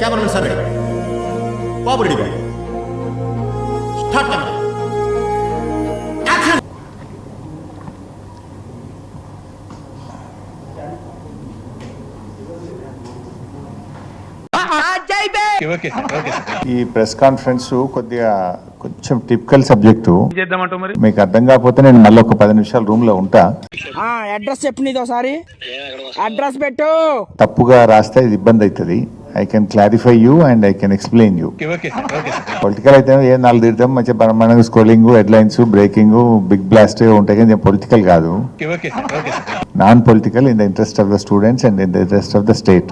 Cameraman sir. Ready బాబు action. ఈ press conference కొద్దిగా కొంచెం టిపికల్ సబ్జెక్టు. చేద్దామంటావు మరి? మీకు అర్థం కాకపోతే నేను మళ్ళీ ఒక పది నిమిషాలు రూమ్లో ఉంటా. ఆ అడ్రస్ చెప్పు ఒకసారి. అడ్రస్ పెట్టు. తప్పుగా రాస్తే ఇది ఇబ్బంది అవుతుంది. I can clarify you and I can explain you political అయితే ఏం నాలుగు తిడతాం మంచిగా బ్రహ్మాండంగా scrolling headlines breaking big blast ఉంటాయి కానీ పొలిటికల్ కాదు. Non political in the interest of the students and in the interest of the state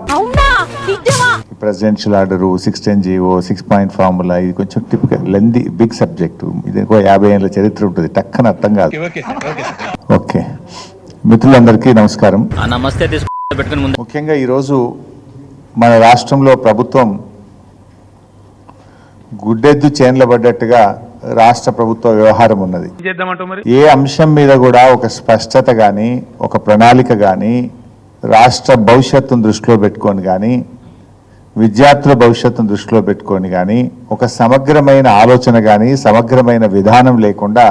presidential order sixteen GO six point formula ఇది కొంచెం టిపికల్ లెంది బిగ్ సబ్జెక్టు ఇది ఇంకో యాభై ఏళ్ళ చరిత్ర ఉంటుంది టక్కన అర్థం కాదు. ఓకే మిత్రులందరికీ నమస్కారం. నమస్తే తీసుకు పెట్టుకుని ముందు ముఖ్యంగా ఈరోజు మన రాష్ట్రంలో ప్రభుత్వం గుడ్డెద్దు చేన్ల పడ్డట్టుగా రాష్ట్ర ప్రభుత్వ వ్యవహారం ఉన్నది. ఏ అంశం మీద కూడా ఒక స్పష్టత కానీ ఒక ప్రణాళిక కానీ రాష్ట్ర భవిష్యత్తును దృష్టిలో పెట్టుకొని కానీ విద్యార్థుల భవిష్యత్తును దృష్టిలో పెట్టుకొని కానీ ఒక సమగ్రమైన ఆలోచన కానీ సమగ్రమైన విధానం లేకుండా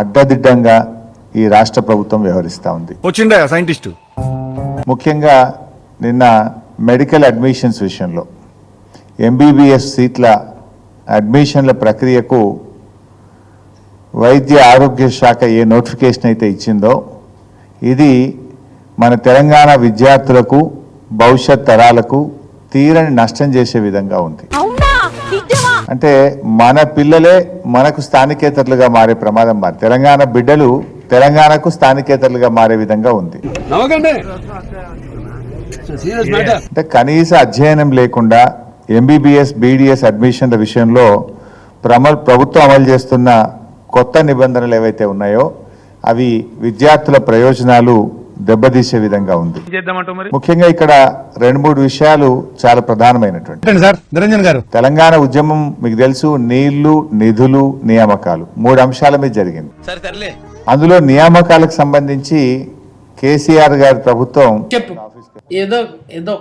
అడ్డదిడ్డంగా ఈ రాష్ట్ర ప్రభుత్వం వ్యవహరిస్తూ ఉంది. ముఖ్యంగా నిన్న మెడికల్ అడ్మిషన్స్ విషయంలో ఎంబీబీఎస్ సీట్ల అడ్మిషన్ల ప్రక్రియకు వైద్య ఆరోగ్య శాఖ ఏ నోటిఫికేషన్ అయితే ఇచ్చిందో ఇది మన తెలంగాణ విద్యార్థులకు భవిష్యత్ తరాలకు తీరని నష్టం చేసే విధంగా ఉంది. అవునా? నిజమా? అంటే మన పిల్లలే మనకు స్థానికేతరులుగా మారే ప్రమాదం మారి తెలంగాణ బిడ్డలు తెలంగాణకు స్థానికేతరులుగా మారే విధంగా ఉంది. అంటే కనీస అధ్యయనం లేకుండా ఎంబీబీఎస్ బీడీఎస్ అడ్మిషన్ల విషయంలో ప్రమ ప్రభుత్వం అమలు చేస్తున్న కొత్త నిబంధనలు ఏవైతే ఉన్నాయో అవి విద్యార్థుల ప్రయోజనాలు దెబ్బతీసే విధంగా ఉంది. ముఖ్యంగా ఇక్కడ రెండు మూడు విషయాలు చాలా ప్రధానమైనటువంటి. సార్ నిరంజన్ గారు. తెలంగాణ ఉద్యమం మీకు తెలుసు నీళ్ళు నిధులు నియామకాలు. మూడు అంశాల మీద జరిగింది. అందులో నియామకాలకు సంబంధించి కేసీఆర్ గారి ప్రభుత్వం ఏదో ఏదో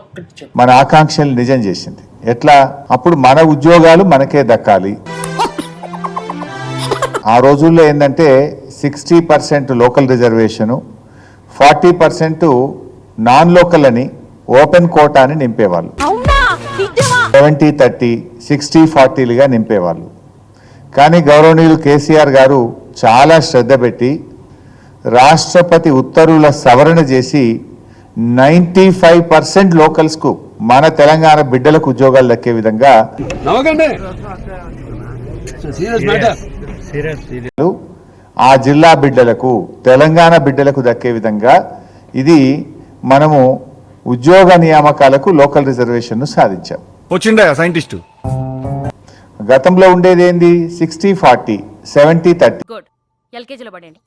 మన ఆకాంక్షలు నిజం చేసింది. ఎట్లా? అప్పుడు మన ఉద్యోగాలు మనకే దక్కాలి. ఆ రోజుల్లో ఏంటంటే sixty percent local reservation forty percent non local అని ఓపెన్ కోటాని నింపేవాళ్ళు. అవునా? నిజమా? సెవెంటీ థర్టీ సిక్స్టీ ఫార్టీలుగా నింపేవాళ్ళు. కానీ గౌరవనీయులు కేసీఆర్ గారు చాలా శ్రద్ధ పెట్టి రాష్ట్రపతి ఉత్తర్వుల సవరణ చేసి నైంటీ ఫైవ్ పర్సెంట్ లోకల్స్కు మన తెలంగాణ బిడ్డలకు ఉద్యోగాలు దక్కే విధంగా ఆ జిల్లా బిడ్డలకు తెలంగాణ బిడ్డలకు దక్కే విధంగా ఇది మనము ఉద్యోగ నియామకాలకు లోకల్ రిజర్వేషన్ను సాధించాం. వచ్చిండా సైంటిస్టు? గతంలో ఉండేది ఏంది sixty forty seventy thirty. Good ఎల్కేజీలో పడండి